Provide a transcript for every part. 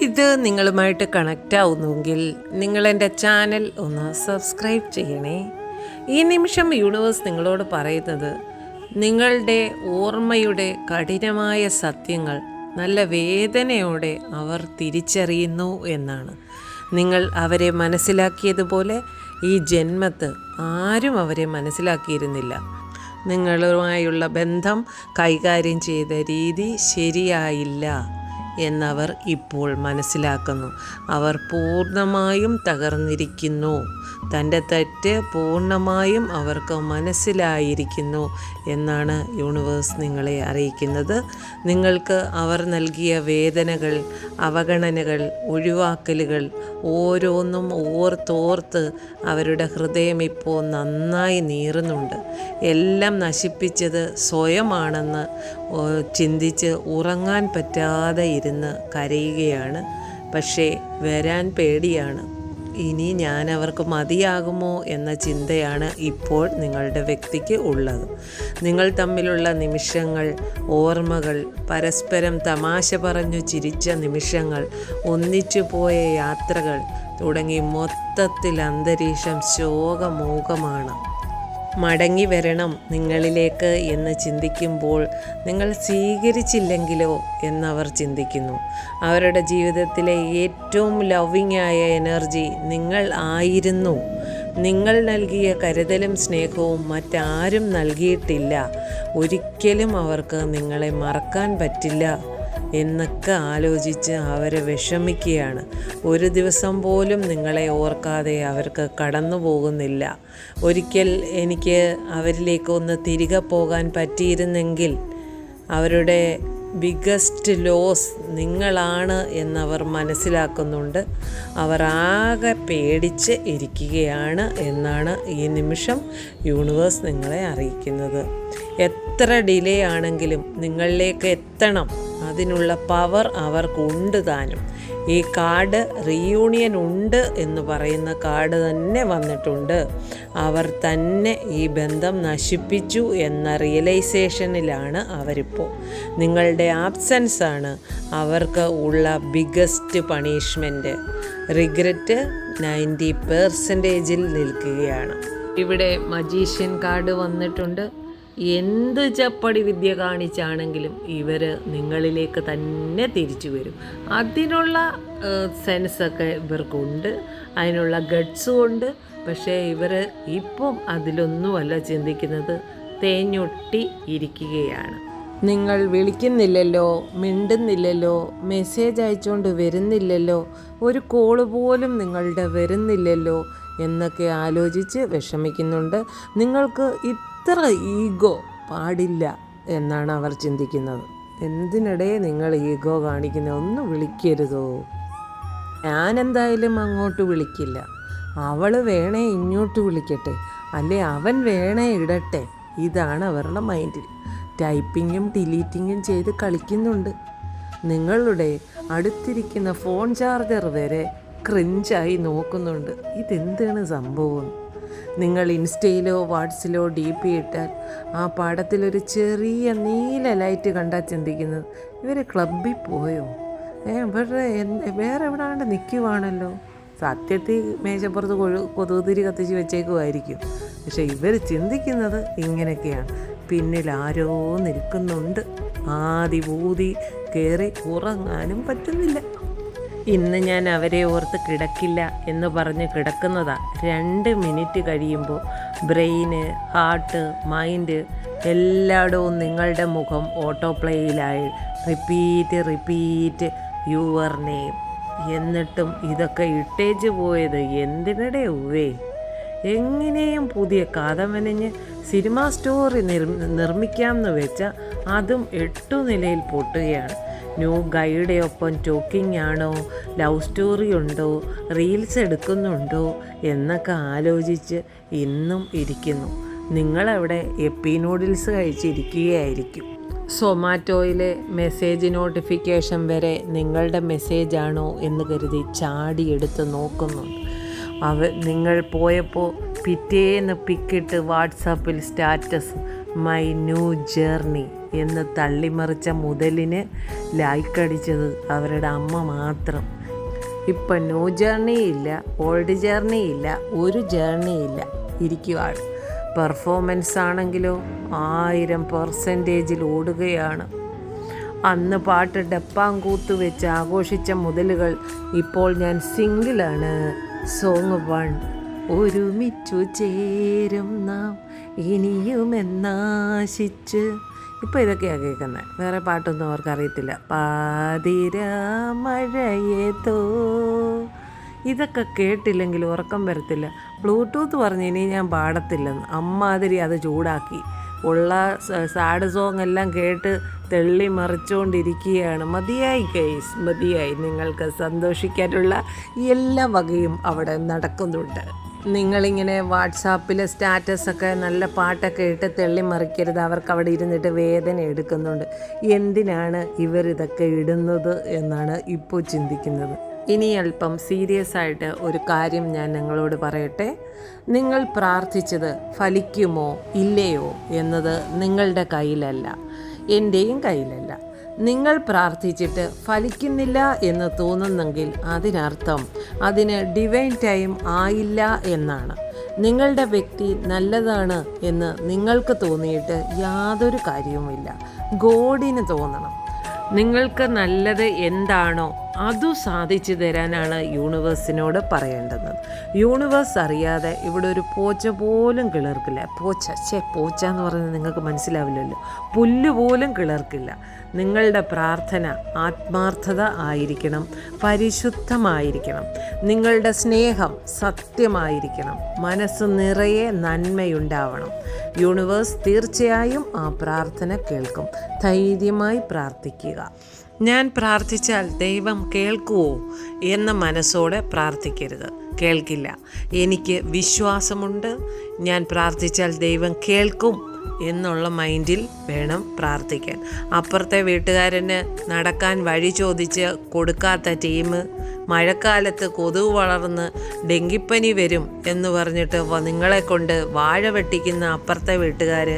ഇത് നിങ്ങളുമായിട്ട് കണക്റ്റ് ആവുന്നുവെങ്കിൽ നിങ്ങൾ എന്റെ ചാനൽ ഒന്ന് സബ്സ്ക്രൈബ് ചെയ്യണേ. ഈ നിമിഷം യൂണിവേഴ്സ് നിങ്ങളോട് പറയുന്നത് നിങ്ങളുടെ ഓർമ്മയുടെ കഠിനമായ സത്യങ്ങൾ നല്ല വേദനയോടെ അവർ തിരിച്ചറിയുന്നു എന്നാണ്. നിങ്ങൾ അവരെ മനസ്സിലാക്കിയതുപോലെ ഈ ജന്മത്ത് ആരും അവരെ മനസ്സിലാക്കിയിരുന്നില്ല. നിങ്ങളുമായുള്ള ബന്ധം കൈകാര്യം ചെയ്ത രീതി ശരിയായില്ല. എന്നവർ ഇപ്പോൾ മനസ്സിലാക്കുന്നു. അവർ പൂർണമായും തകർന്നിരിക്കുന്നു. തന്റെ തെറ്റ് പൂർണമായും അവർക്ക് മനസ്സിലായിരിക്കുന്നു എന്നാണ് യൂണിവേഴ്സ് നിങ്ങളെ അറിയിക്കുന്നത്. നിങ്ങൾക്ക് അവർ നൽകിയ വേദനകൾ അവഗണനകൾ ഒഴിവാക്കലുകൾ ഓരോന്നും ഓർത്തോർത്ത് അവരുടെ ഹൃദയം ഇപ്പോൾ നന്നായി നീറുന്നുണ്ട്. എല്ലാം നശിപ്പിച്ചത് സ്വയമാണെന്ന് ചിന്തിച്ച് ഉറങ്ങാൻ പറ്റാതെ ഇരുന്ന് കരയുകയാണ്. പക്ഷേ വരാൻ പേടിയാണ്. ഇനി ഞാൻ അവർക്ക് മതിയാകുമോ എന്ന ചിന്തയാണ് ഇപ്പോൾ നിങ്ങളുടെ വ്യക്തിക്ക് ഉള്ളത്. നിങ്ങൾ തമ്മിലുള്ള നിമിഷങ്ങൾ ഓർമ്മകൾ പരസ്പരം തമാശ പറഞ്ഞു ചിരിച്ച നിമിഷങ്ങൾ ഒന്നിച്ചു പോയ യാത്രകൾ തുടങ്ങി മൊത്തത്തിൽ അന്തരീക്ഷം ശോകമൂകമാണ് മടങ്ങി വരണം നിങ്ങളിലേക്ക് എന്ന് ചിന്തിക്കുമ്പോൾ നിങ്ങൾ സ്വീകരിച്ചില്ലെങ്കിലോ എന്നവർ ചിന്തിക്കുന്നു. അവരുടെ ജീവിതത്തിലെ ഏറ്റവും ലവിങ് ആയ എനർജി നിങ്ങൾ ആയിരുന്നു. നിങ്ങൾ നൽകിയ കരുതലും സ്നേഹവും മറ്റാരും നൽകിയിട്ടില്ല. ഒരിക്കലും അവർക്ക് നിങ്ങളെ മറക്കാൻ പറ്റില്ല. എന്നൊക്കെ ആലോചിച്ച് അവരെ വിഷമിക്കുകയാണ്. ഒരു ദിവസം പോലും നിങ്ങളെ ഓർക്കാതെ അവർക്ക് കടന്നു പോകുന്നില്ല. ഒരിക്കൽ എനിക്ക് അവരിലേക്ക് ഒന്ന് തിരികെ പോകാൻ പറ്റിയിരുന്നെങ്കിൽ അവരുടെ ബിഗസ്റ്റ് ലോസ് നിങ്ങളാണ് എന്നവർ മനസ്സിലാക്കുന്നുണ്ട്. അവർ ആകെ പേടിച്ച് ഇരിക്കുകയാണ് എന്നാണ് ഈ നിമിഷം യൂണിവേഴ്സ് നിങ്ങളെ അറിയിക്കുന്നത്. എത്ര ഡിലേ ആണെങ്കിലും നിങ്ങളിലേക്ക് എത്തണം. അതിനുള്ള പവർ അവർക്കുണ്ട് താനും. ഈ കാർഡ് റീയൂണിയൻ ഉണ്ട് എന്ന് പറയുന്ന കാർഡ് തന്നെ വന്നിട്ടുണ്ട്. അവർ തന്നെ ഈ ബന്ധം നശിപ്പിച്ചു എന്ന റിയലൈസേഷനിലാണ് അവരിപ്പോൾ നിങ്ങളുടെ ആബ്സെൻസ് ആണ് അവർക്ക് ഉള്ള ബിഗസ്റ്റ് പണിഷ്മെന്റ് റിഗ്രറ്റ് നയന്റി പെർസെന്റേജിൽ നിൽക്കുകയാണ്. ഇവിടെ മജീഷ്യൻ കാർഡ് വന്നിട്ടുണ്ട്. എന്ത് ചപ്പടി വിദ്യ കാണിച്ചാണെങ്കിലും ഇവർ നിങ്ങളിലേക്ക് തന്നെ തിരിച്ചു വരും. അതിനുള്ള സെൻസൊക്കെ ഇവർക്കുണ്ട്. അതിനുള്ള ഗഡ്സും ഉണ്ട് പക്ഷേ ഇവർ ഇപ്പം അതിലൊന്നുമല്ല ചിന്തിക്കുന്നത്. തേഞ്ഞൊട്ടി ഇരിക്കുകയാണ്. നിങ്ങൾ വിളിക്കുന്നില്ലല്ലോ മിണ്ടുന്നില്ലല്ലോ മെസ്സേജ് അയച്ചുകൊണ്ട് വരുന്നില്ലല്ലോ ഒരു കോൾ പോലും നിങ്ങളുടെ വരുന്നില്ലല്ലോ എന്നൊക്കെ ആലോചിച്ച് വിഷമിക്കുന്നുണ്ട്. നിങ്ങൾക്ക് ഇത്ര ഈഗോ പാടില്ല എന്നാണ് അവർ ചിന്തിക്കുന്നത്. എന്തിനിടെ നിങ്ങൾ ഈഗോ കാണിക്കുന്ന? ഒന്ന് വിളിക്കരുതോ? ഞാൻ എന്തായാലും അങ്ങോട്ട് വിളിക്കില്ല. അവൾ വേണേ ഇങ്ങോട്ട് വിളിക്കട്ടെ. അല്ലെ അവൻ വേണേ ഇടട്ടെ. ഇതാണ് അവരുടെ മൈൻഡിൽ. ടൈപ്പിങ്ങും ഡിലീറ്റിങ്ങും ചെയ്ത് കളിക്കുന്നുണ്ട്. നിങ്ങളുടെ അടുത്തിരിക്കുന്ന ഫോൺ ചാർജർ വരെ ക്രിഞ്ചായി നോക്കുന്നുണ്ട്. ഇതെന്താണ് സംഭവം? നിങ്ങൾ ഇൻസ്റ്റയിലോ വാട്സിലോ ഡി പി ഇട്ടാൽ ആ പാടത്തിലൊരു ചെറിയ നീല ലൈറ്റ് കണ്ടാൽ ചിന്തിക്കുന്നത് ഇവർ ക്ലബിൽ പോയോ? ഏ ഇവരുടെ വേറെ എവിടാണ്ട് നിൽക്കുവാണല്ലോ? സത്യത്തിൽ മേശപ്പുറത്ത് കൊഴു കൊതുകുതിരി കത്തിച്ച് വെച്ചേക്കുമായിരിക്കും. പക്ഷേ ഇവർ ചിന്തിക്കുന്നത് ഇങ്ങനെയൊക്കെയാണ്. പിന്നിൽ ആരോ നിൽക്കുന്നുണ്ട്. ആദിഭൂതി കയറി ഉറങ്ങാനും പറ്റുന്നില്ല. ഇന്ന് ഞാൻ അവരെ ഓർത്ത് കിടക്കില്ല എന്ന് പറഞ്ഞ് കിടക്കുന്നതാ. രണ്ട് മിനിറ്റ് കഴിയുമ്പോൾ ബ്രെയിന് ഹാർട്ട് മൈൻഡ് എല്ലായിടവും നിങ്ങളുടെ മുഖം ഓട്ടോ പ്ലേയിലായി റിപ്പീറ്റ് റിപ്പീറ്റ് യുവർ നെയിം. എന്നിട്ടും ഇതൊക്കെ ഇട്ടേച്ച് പോയത് എന്തിനടെ ഉവേ എങ്ങനെയും പുതിയ കഥ മെനഞ്ഞ് സിനിമാ സ്റ്റോറി നിർ നിർമ്മിക്കാമെന്ന് വെച്ചാൽ അതും എട്ടു നിലയിൽ പൊട്ടുകയാണ്. ന്യൂ ഗൈഡ് ഒപ്പം ടോക്കിംഗ് ആണോ ലവ് സ്റ്റോറി ഉണ്ടോ റീൽസ് എടുക്കുന്നുണ്ടോ? എന്നൊക്കെ ആലോചിച്ച് ഇന്നും ഇരിക്കുന്നു. നിങ്ങളവിടെ എപ്പി നൂഡിൽസ് കഴിച്ചിരിക്കുകയായിരിക്കും. സൊമാറ്റോയിലെ മെസ്സേജ് നോട്ടിഫിക്കേഷൻ വരെ നിങ്ങളുടെ മെസ്സേജാണോ എന്ന് കരുതി ചാടിയെടുത്ത് നോക്കുന്നുണ്ട് അവ നിങ്ങൾ പോയപ്പോൾ പിറ്റേന്ന് പിക്കിട്ട് വാട്സാപ്പിൽ സ്റ്റാറ്റസ് മൈ ന്യൂ ജേർണി. എന്ന് തള്ളിമറിച്ച മുതലിന് ലൈക്കടിച്ചത് അവരുടെ അമ്മ മാത്രം. ഇപ്പം ന്യൂ ജേർണി ഇല്ല ഓൾഡ് ജേർണി ഇല്ല ഒരു ജേർണി ഇല്ല ഇരിക്കുവാണ്. പെർഫോമൻസ് ആണെങ്കിലോ ആയിരം പെർസെന്റേജിൽ ഓടുകയാണ്. അന്ന് പാട്ട് ഡപ്പാങ്കൂത്ത് വെച്ച് ആഘോഷിച്ച മുതലുകൾ ഇപ്പോൾ ഞാൻ സിംഗിളാണ് സോങ് വൺ ഒരുമിച്ചു ചേരും നാം ഇനിയുമെന്നാശിച്ച്. ഇപ്പോൾ ഇതൊക്കെയാണ് കേൾക്കുന്നത് വേറെ പാട്ടൊന്നും അവർക്കറിയത്തില്ല. അറിയത്തില്ല പാതിര മഴയേതോ ഇതൊക്കെ കേട്ടില്ലെങ്കിൽ ഉറക്കം വരത്തില്ല. ബ്ലൂടൂത്ത് പറഞ്ഞ് ഇനി ഞാൻ പാടത്തില്ലെന്ന്. അമ്മാതിരി അത് ചൂടാക്കി. ഉള്ള സാഡ് സോങ് എല്ലാം കേട്ട് തെള്ളി മറിച്ചുകൊണ്ടിരിക്കുകയാണ് മതിയായി കേസ് മതിയായി. നിങ്ങൾക്ക് സന്തോഷിക്കാനുള്ള എല്ലാ വകയും അവിടെ നടക്കുന്നുണ്ട്. നിങ്ങളിങ്ങനെ വാട്സാപ്പിൽ സ്റ്റാറ്റസൊക്കെ നല്ല പാട്ടൊക്കെ ഇട്ട് തെള്ളിമറിക്കരുത്. അവർക്ക് അവിടെ ഇരുന്നിട്ട് വേദന എടുക്കുന്നുണ്ട്. എന്തിനാണ് ഇവരിതൊക്കെ ഇടുന്നത് എന്നാണ് ഇപ്പോൾ ചിന്തിക്കുന്നത്. ഇനി അല്പം സീരിയസ് ആയിട്ട് ഒരു കാര്യം ഞാൻ നിങ്ങളോട് പറയട്ടെ. നിങ്ങൾ പ്രാർത്ഥിച്ചത് ഫലിക്കുമോ ഇല്ലയോ എന്നത് നിങ്ങളുടെ കയ്യിലല്ല. എന്റെയും കയ്യിലല്ല. നിങ്ങൾ പ്രാർത്ഥിച്ചിട്ട് ഫലിക്കുന്നില്ല എന്ന് തോന്നുന്നെങ്കിൽ അതിനർത്ഥം അതിന് ഡിവൈൻ ടൈം ആയില്ല എന്നാണ്. നിങ്ങളുടെ വ്യക്തി നല്ലതാണ് എന്ന് നിങ്ങൾക്ക് തോന്നിയിട്ട് യാതൊരു കാര്യവുമില്ല. ഗോഡിന് തോന്നണം. നിങ്ങൾക്ക് നല്ലത് എന്താണോ അതു സാധിച്ചു തരാനാണ് യൂണിവേഴ്സിനോട് പറയേണ്ടത്. യൂണിവേഴ്സ് അറിയാതെ ഇവിടെ ഒരു പോച്ച പോലും കിളർക്കില്ല. പോച്ച ചേ പോച്ച എന്ന് പറയുന്നത് നിങ്ങൾക്ക് മനസ്സിലാവില്ലല്ലോ. പുല്ല് പോലും കിളർക്കില്ല. നിങ്ങളുടെ പ്രാർത്ഥന ആത്മാർത്ഥത ആയിരിക്കണം പരിശുദ്ധമായിരിക്കണം. നിങ്ങളുടെ സ്നേഹം സത്യമായിരിക്കണം. മനസ്സ് നിറയെ നന്മയുണ്ടാവണം. യൂണിവേഴ്സ് തീർച്ചയായും ആ പ്രാർത്ഥന കേൾക്കും. ധൈര്യമായി പ്രാർത്ഥിക്കുക. ഞാൻ പ്രാർത്ഥിച്ചാൽ ദൈവം കേൾക്കുവോ എന്ന മനസ്സോടെ പ്രാർത്ഥിക്കരുത്. കേൾക്കില്ല. എനിക്ക് വിശ്വാസമുണ്ട്. ഞാൻ പ്രാർത്ഥിച്ചാൽ ദൈവം കേൾക്കും എന്നുള്ള മൈൻഡിൽ വേണം പ്രാർത്ഥിക്കാൻ. അപ്പുറത്തെ വീട്ടുകാരന് നടക്കാൻ വഴി ചോദിച്ച് കൊടുക്കാത്ത ടീം മഴക്കാലത്ത് കൊതുക് വളർന്ന് ഡെങ്കിപ്പനി വരും എന്ന് പറഞ്ഞിട്ട് നിങ്ങളെ കൊണ്ട് വാഴ വെട്ടിക്കുന്ന അപ്പുറത്തെ വീട്ടുകാർ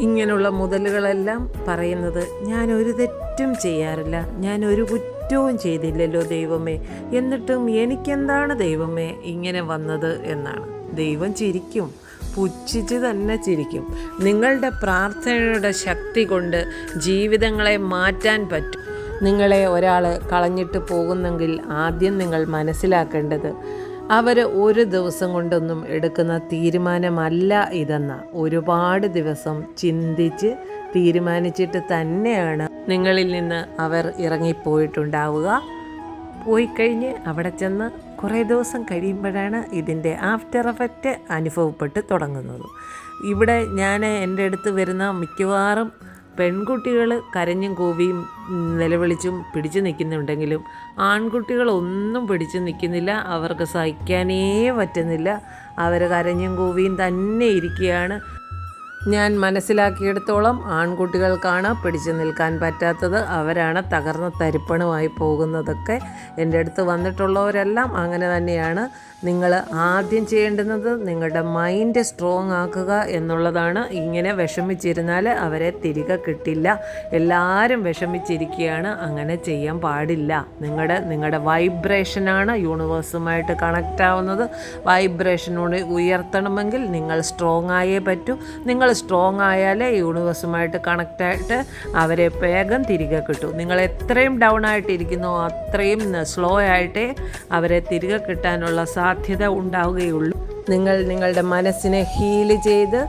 ഇങ്ങനെയുള്ള മുതലുകളെല്ലാം പറയുന്നത് ഞാൻ ഒരു തെറ്റും ചെയ്യാറില്ല. ഞാൻ ഒരു കുറ്റവും ചെയ്തില്ലല്ലോ ദൈവമേ. എന്നിട്ടും എനിക്കെന്താണ് ദൈവമേ ഇങ്ങനെ വന്നത് എന്നാണ്. ദൈവം ചിരിക്കും. പുച്ഛിച്ച് തന്നെ ചിരിക്കും. നിങ്ങളുടെ പ്രാർത്ഥനയുടെ ശക്തി കൊണ്ട് ജീവിതങ്ങളെ മാറ്റാൻ പറ്റും. നിങ്ങളെ ഒരാൾ കളഞ്ഞിട്ട് പോകുന്നെങ്കിൽ ആദ്യം നിങ്ങൾ മനസ്സിലാക്കേണ്ടത് അവർ ഒരു ദിവസം കൊണ്ടൊന്നും എടുക്കുന്ന തീരുമാനമല്ല ഇതെന്ന. ഒരുപാട് ദിവസം ചിന്തിച്ച് തീരുമാനിച്ചിട്ട് തന്നെയാണ് നിങ്ങളിൽ നിന്ന് അവർ ഇറങ്ങിപ്പോയിട്ടുണ്ടാവുക. പോയി കഴിഞ്ഞ് അവിടെ ചെന്ന് കുറേ ദിവസം കഴിയുമ്പോഴാണ് ഇതിന്റെ ആഫ്റ്റർ എഫക്റ്റ് അനുഭവപ്പെട്ട് തുടങ്ങുന്നത്. ഇവിടെ ഞാൻ എന്റെ അടുത്ത് വരുന്ന മിക്കവാറും പെൺകുട്ടികൾ കരഞ്ഞും കൂവിയും നിലവിളിച്ചും പിടിച്ചു നിൽക്കുന്നുണ്ടെങ്കിലും ആൺകുട്ടികളൊന്നും പിടിച്ചു നിൽക്കുന്നില്ല അവർക്ക് സഹിക്കാനേ പറ്റുന്നില്ല. അവർ കരഞ്ഞും കൂവിയും തന്നെ ഇരിക്കുകയാണ്. ഞാൻ മനസ്സിലാക്കിയിടത്തോളം ആൺകുട്ടികൾക്കാണ് പിടിച്ചു നിൽക്കാൻ പറ്റാത്തത്. അവരാണ് തകർന്ന തരിപ്പണമായി പോകുന്നതൊക്കെ എന്റെ അടുത്ത് വന്നിട്ടുള്ളവരെല്ലാം അങ്ങനെ തന്നെയാണ്. നിങ്ങൾ ആദ്യം ചെയ്യേണ്ടുന്നത് നിങ്ങളുടെ മൈൻഡ് സ്ട്രോങ് ആക്കുക എന്നുള്ളതാണ്. ഇങ്ങനെ വിഷമിച്ചിരുന്നാൽ അവരെ തിരികെ കിട്ടില്ല. എല്ലാവരും വിഷമിച്ചിരിക്കുകയാണ്. അങ്ങനെ ചെയ്യാൻ പാടില്ല. നിങ്ങളുടെ നിങ്ങളുടെ വൈബ്രേഷനാണ് യൂണിവേഴ്സുമായിട്ട് കണക്റ്റ് ആവുന്നത്. വൈബ്രേഷനോട് ഉയർത്തണമെങ്കിൽ നിങ്ങൾ സ്ട്രോങ് ആയേ പറ്റൂ. നിങ്ങൾ സ്ട്രോങ് ആയാലേ യൂണിവേഴ്സുമായിട്ട് കണക്റ്റ് ആയിട്ട് അവരെ വേഗം തിരികെ കിട്ടും. നിങ്ങൾ എത്രയും ഡൗൺ ആയിട്ടിരിക്കുന്നോ അത്രയും സ്ലോ ആയിട്ടേ അവരെ തിരികെ കിട്ടാനുള്ള സാധ്യത ഉണ്ടാവുകയുള്ളൂ. നിങ്ങൾ നിങ്ങളുടെ മനസ്സിനെ ഹീൽ ചെയ്ത്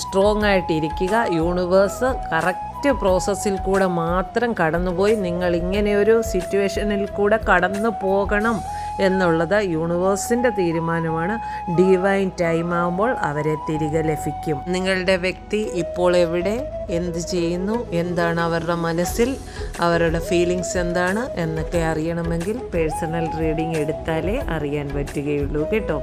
സ്ട്രോങ് ആയിട്ടിരിക്കുക. യൂണിവേഴ്സ് കറക്റ്റ് പ്രോസസ്സിൽ കൂടെ മാത്രം കടന്നുപോയി. നിങ്ങൾ ഇങ്ങനെയൊരു സിറ്റുവേഷനിൽ കൂടെ കടന്നു പോകണം. എന്നുള്ളത് യൂണിവേഴ്സിന്റെ തീരുമാനമാണ്. ഡിവൈൻ ടൈം ആകുമ്പോൾ അവരെ തിരികെ ലഭിക്കും. നിങ്ങളുടെ വ്യക്തി ഇപ്പോൾ എവിടെ? എന്ത് ചെയ്യുന്നു? എന്താണ് അവരുടെ മനസ്സിൽ? അവരുടെ ഫീലിങ്സ് എന്താണ്? എന്നൊക്കെ അറിയണമെങ്കിൽ പേഴ്സണൽ റീഡിംഗ് എടുത്താലേ അറിയാൻ പറ്റുകയുള്ളൂ. കേട്ടോ?